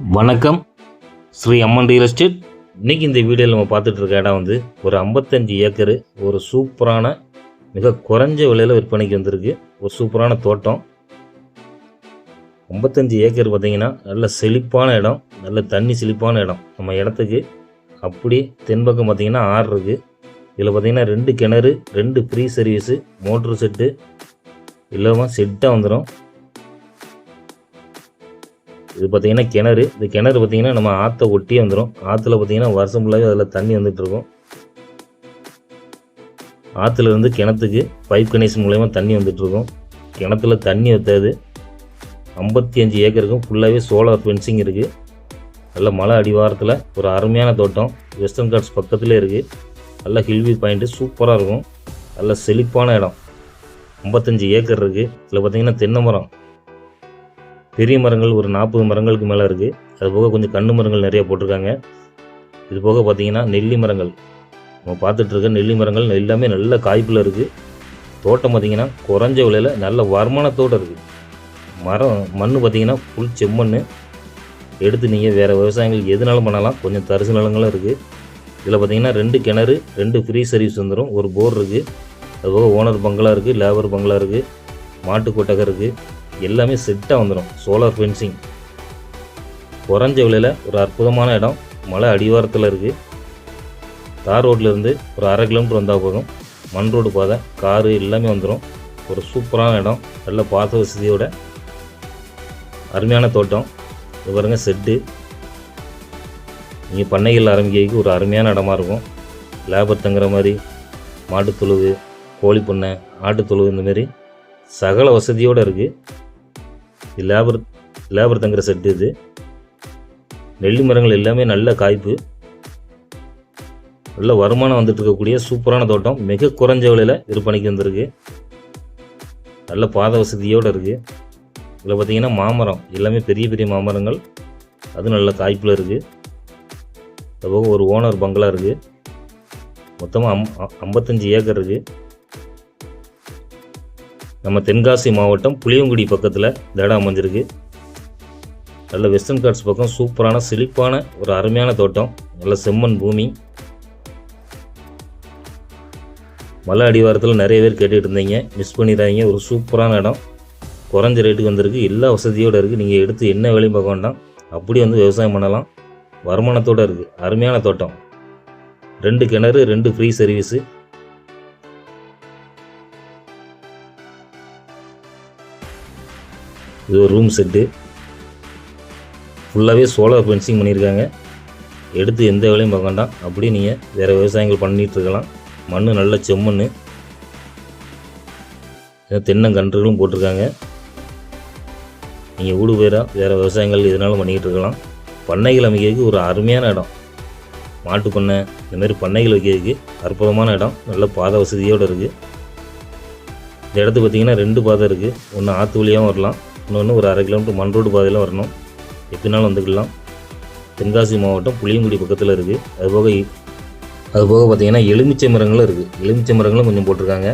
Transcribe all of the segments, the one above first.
வணக்கம். ஸ்ரீ அம்மன் real estate இன்றைக்கி இந்த வீடியோவில் நம்ம பார்த்துட்டு இருக்க இடம் வந்து ஒரு ஐம்பத்தஞ்சு ஏக்கரு ஒரு சூப்பரான மிக குறைஞ்ச விலையில் விற்பனைக்கு வந்திருக்கு. ஒரு சூப்பரான தோட்டம். ஐம்பத்தஞ்சு ஏக்கர் பார்த்தீங்கன்னா நல்ல செழிப்பான இடம் நல்ல தண்ணி செழிப்பான இடம். நம்ம இடத்துக்கு அப்படி தென்பக்கம் பார்த்திங்கன்னா ஆறு இருக்குது இதில் பார்த்திங்கன்னா ரெண்டு கிணறு ரெண்டு ஃப்ரீ சர்வீஸு மோட்ரு செட்டு இல்லாமல் செட்டாக வந்துடும் இது பார்த்தீங்கன்னா கிணறு. இந்த கிணறு பார்த்தீங்கன்னா நம்ம ஆற்றை ஒட்டியே வந்துடும் ஆற்றுல பார்த்தீங்கன்னா வருஷம் ஃபுல்லாகவே அதில் தண்ணி வந்துட்டு இருக்கும் ஆற்றுல இருந்து கிணத்துக்கு பைப் கனெக்ஷன் மூலயமா தண்ணி வந்துட்டு இருக்கும் கிணத்துல தண்ணி வத்தாது. ஐம்பத்தி அஞ்சு ஏக்கருக்கும் ஃபுல்லாகவே சோலார் ஃபென்சிங் இருக்குது நல்ல மலை அடிவாரத்தில் ஒரு அருமையான தோட்டம். வெஸ்டர்ன் காட்ஸ் பக்கத்துலேயே இருக்குது நல்ல ஹில்வி பாயிண்ட்டு சூப்பராக இருக்கும். நல்ல செழிப்பான இடம். ஐம்பத்தஞ்சு ஏக்கர் இருக்குது இதில் பார்த்தீங்கன்னா தென்னை மரம். பெரிய மரங்கள் ஒரு நாற்பது மரங்களுக்கு மேலே இருக்குது அது போக கொஞ்சம் கண்ணு மரங்கள் நிறைய போட்டிருக்காங்க. இது போக பார்த்தீங்கன்னா நெல்லி மரங்கள். நம்ம பார்த்துட்ருக்க நெல்லி மரங்கள் எல்லாமே நல்ல காய்ப்பில் இருக்குது தோட்டம் பார்த்தீங்கன்னா குறைஞ்ச விலையில் நல்ல வருமானத்தோடு இருக்குது மரம் மண் பார்த்திங்கன்னா ஃபுல் செம்மண் எடுத்து நீங்கள் வேறு விவசாயங்கள் எதுனாலும் பண்ணலாம். கொஞ்சம் தரிசு நிலங்களும் இருக்குது இதில் பார்த்தீங்கன்னா ரெண்டு கிணறு ரெண்டு ஃப்ரீ சர்வீஸ் வந்துடும் ஒரு போர் இருக்குது அதுபோக ஓனர் பங்களா இருக்குது லேபர் பங்களா இருக்குது மாட்டு இருக்குது எல்லாமே செட்டாக வந்துடும் சோலார் ஃபென்சிங் குறைஞ்ச விலையில் ஒரு அற்புதமான இடம். மலை அடிவாரத்தில் இருக்குது தார் ரோட்லேருந்து ஒரு அரை கிலோமீட்டர் வந்தால் போதும். மண் ரோடு பாதை காரு எல்லாமே வந்துடும் ஒரு சூப்பரான இடம். நல்ல பாத வசதியோட. அருமையான தோட்டம். இது பாருங்க செட்டு நீங்கள் பண்ணைகள் ஆரம்பிக்கிறதுக்கு ஒரு அருமையான இடமா இருக்கும். லேபர் தங்குற மாதிரி மாட்டுத்துழுவு கோழி பண்ணை ஆட்டுத் இந்தமாரி சகல வசதியோடு இருக்குது இது லேபர் லேபர் தங்குற செட்டு இது. நெல்லி மரங்கள் எல்லாமே நல்ல காய்ப்பு. நல்ல வருமானம் வந்துட்டு இருக்கக்கூடிய சூப்பரான தோட்டம். மிக குறைஞ்ச விலையில் விற்பனைக்கு வந்திருக்கு. நல்ல பாத வசதியோடு இருக்குது இதில் பார்த்திங்கன்னா மாமரம். எல்லாமே பெரிய பெரிய மாமரங்கள். அது நல்ல காய்ப்பில் இருக்குது அதுபோக ஒரு ஓனர் பங்களா இருக்குது மொத்தமாக அம் ஐம்பத்தஞ்சு ஏக்கர் இருக்குது நம்ம தென்காசி மாவட்டம் புளியங்குடி பக்கத்தில் இந்த இடம் அமைஞ்சிருக்கு. நல்ல வெஸ்டர்ன் காட்ஸ் பக்கம் சூப்பரான செழிப்பான ஒரு அருமையான தோட்டம். நல்ல செம்மண் பூமி. மலை அடிவாரத்தில் நிறைய பேர் கேட்டுகிட்டு இருந்தீங்க. மிஸ் பண்ணிடாதீங்க. ஒரு சூப்பரான இடம். குறைஞ்ச ரேட்டுக்கு வந்திருக்கு. எல்லா வசதியோடு இருக்குது நீங்கள் எடுத்து என்ன வேலையும் பார்க்க வேண்டாம். அப்படி வந்து விவசாயம் பண்ணலாம். வருமானத்தோடு இருக்குது அருமையான தோட்டம். ரெண்டு கிணறு ரெண்டு ஃப்ரீ சர்வீஸு இது ஒரு ரூம் செட்டு ஃபுல்லாகவே சோலார் ஃபென்சிங் பண்ணியிருக்காங்க. எடுத்து எந்த வேலையும் பார்க்க வேண்டாம். அப்படியே நீங்கள் வேறு விவசாயங்கள் பண்ணிகிட்டு இருக்கலாம். மண் நல்ல செம்மண் தென்னங்கன்றுகளும் போட்டிருக்காங்க. நீங்கள் வீடு போயிடா வேறு விவசாயங்கள் எதுனாலும் பண்ணிக்கிட்டு இருக்கலாம். பண்ணைகள் அமைக்கிறதுக்கு ஒரு அருமையான இடம். மாட்டு பண்ணை இந்த மாதிரி பண்ணைகள் வைக்கிறதுக்கு அற்புதமான இடம். நல்ல பாதை வசதியோடு இருக்குது இந்த இடத்து பார்த்திங்கன்னா ரெண்டு பாதை இருக்குது ஒன்று ஆற்று வழியாகவும் வரலாம். இன்னொன்று ஒரு அரை கிலோமீட்டர் மண் ரோடு பாதையில் வரணும். எப்படினாலும் வந்துக்கலாம். தென்காசி மாவட்டம் புளியங்குடி பக்கத்தில் இருக்குது அதுபோக அதுபோக பார்த்திங்கன்னா எலுமிச்சை மரங்களும் இருக்குது எலுமிச்சை மரங்களும் கொஞ்சம் போட்டிருக்காங்க.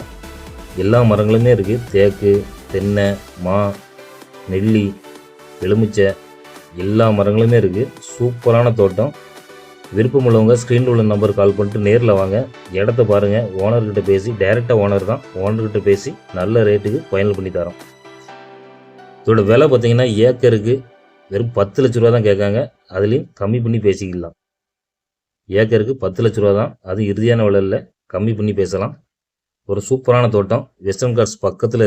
எல்லா மரங்களுமே இருக்குது தேக்கு தென்னை மா நெல்லி எலுமிச்சை எல்லா மரங்களுமே இருக்குது சூப்பரான தோட்டம். விருப்பம் உள்ளவங்க ஸ்க்ரீனில் உள்ள நம்பர் கால் பண்ணிட்டு நேரில் வாங்க. இடத்த பாருங்கள் ஓனர்கிட்ட பேசி டைரெக்டாக ஓனர் தான். ஓனர்கிட்ட பேசி நல்ல ரேட்டுக்கு ஃபைனல் பண்ணி தரோம். இதோட விலை பார்த்தீங்கன்னா ஏக்கருக்கு வெறும் பத்து லட்ச ரூபா தான் கேட்காங்க. அதுலேயும் கம்மி பண்ணி பேசிக்கலாம். ஏக்கருக்கு பத்து லட்ச ரூபா தான் அது இறுதியான விலையில் கம்மி பண்ணி பேசலாம். ஒரு சூப்பரான தோட்டம். வெஸ்டர்ன் காட்ஸ் பக்கத்தில் இருக்கு.